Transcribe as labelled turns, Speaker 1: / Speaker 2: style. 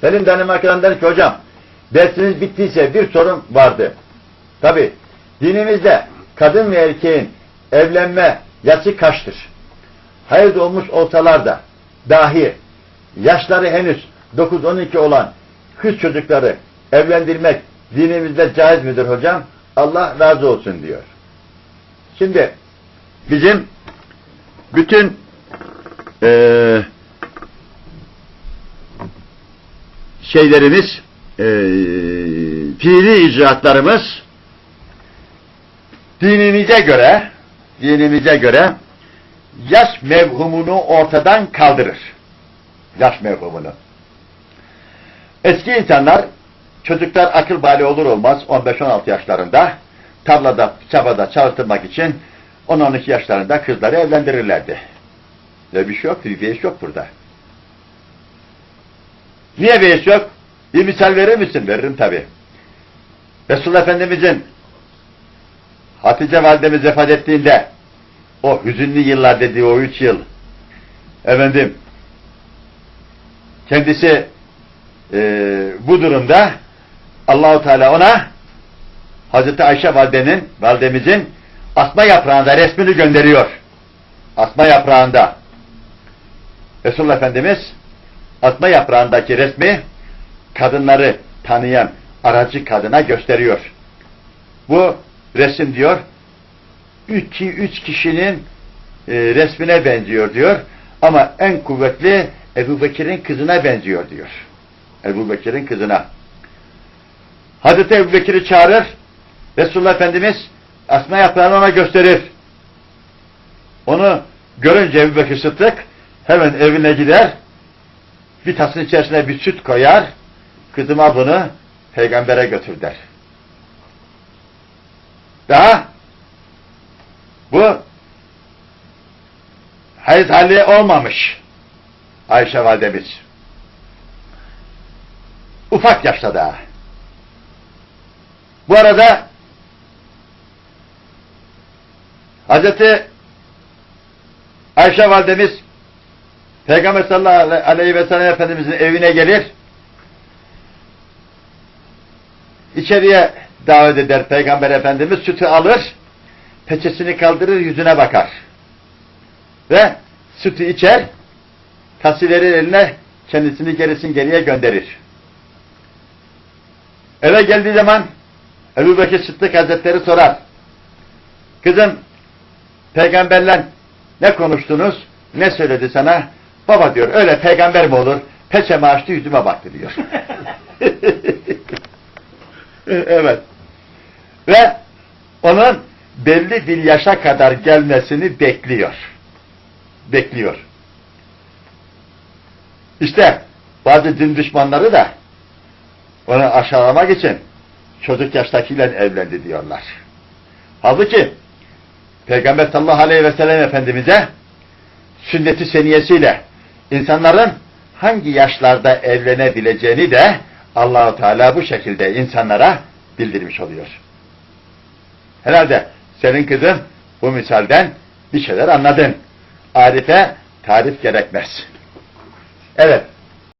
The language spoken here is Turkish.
Speaker 1: Selim Danimarka'dan der ki hocam dersiniz bittiyse bir sorun vardı. Tabi dinimizde kadın ve erkeğin evlenme yaşı kaçtır? Hayır olmuş olsalar da dahi yaşları henüz 9-12 olan kız çocukları evlendirmek dinimizde caiz midir hocam? Allah razı olsun diyor. Şimdi bizim bütün eee şeylerimiz, e, fiili icraatlarımız dinimize göre dinimize göre yaş mevhumunu ortadan kaldırır. Yaş mevhumunu. Eski insanlar çocuklar akıl bali olur olmaz 15-16 yaşlarında tarlada, çabada çalıştırmak için 10-12 yaşlarında kızları evlendirirlerdi. Ve bir şey yok, bir beyiş yok burada. Niye beyiş yok? Bir misal verir misin? Veririm tabi. Resulullah Efendimizin Hatice validemiz vefat ettiğinde o hüzünlü yıllar dediği o üç yıl efendim kendisi e, bu durumda Allahu Teala ona Hazreti Ayşe validenin validemizin asma yaprağında resmini gönderiyor. Asma yaprağında. Resulullah Efendimiz asma yaprağındaki resmi kadınları tanıyan aracı kadına gösteriyor. Bu resim diyor iki, üç kişinin e, resmine benziyor diyor. Ama en kuvvetli Ebu Bekir'in kızına benziyor diyor. Ebu Bekir'in kızına. Hazreti Ebu Bekir'i çağırır. Resulullah Efendimiz asma yaprağını ona gösterir. Onu görünce Ebu Bekir Sıddık hemen evine gider. Bir tasın içerisine bir süt koyar. Kızıma bunu peygambere götür der. Daha bu hayız hali olmamış Ayşe validemiz. Ufak yaşta daha. Bu arada Hazreti Ayşe validemiz Peygamber sallallahu aleyhi ve sellem Efendimizin evine gelir. İçeriye davet eder Peygamber Efendimiz sütü alır, peçesini kaldırır, yüzüne bakar. Ve sütü içer, kasileri eline kendisini gerisin geriye gönderir. Eve geldiği zaman Ebu Bekir Sıddık Hazretleri sorar. Kızım, peygamberle ne konuştunuz, ne söyledi sana? Baba diyor, öyle peygamber mi olur? Peçeme açtı, yüzüme baktı diyor. evet. Ve onun belli bir yaşa kadar gelmesini bekliyor. Bekliyor. İşte bazı din düşmanları da onu aşağılamak için çocuk yaştakiyle evlendi diyorlar. Halbuki Peygamber sallallahu aleyhi ve sellem Efendimiz'e sünnet-i seniyesiyle insanların hangi yaşlarda evlenebileceğini de Allahu Teala bu şekilde insanlara bildirmiş oluyor. Herhalde senin kızın bu misalden bir şeyler anladın. Arife tarif gerekmez. Evet.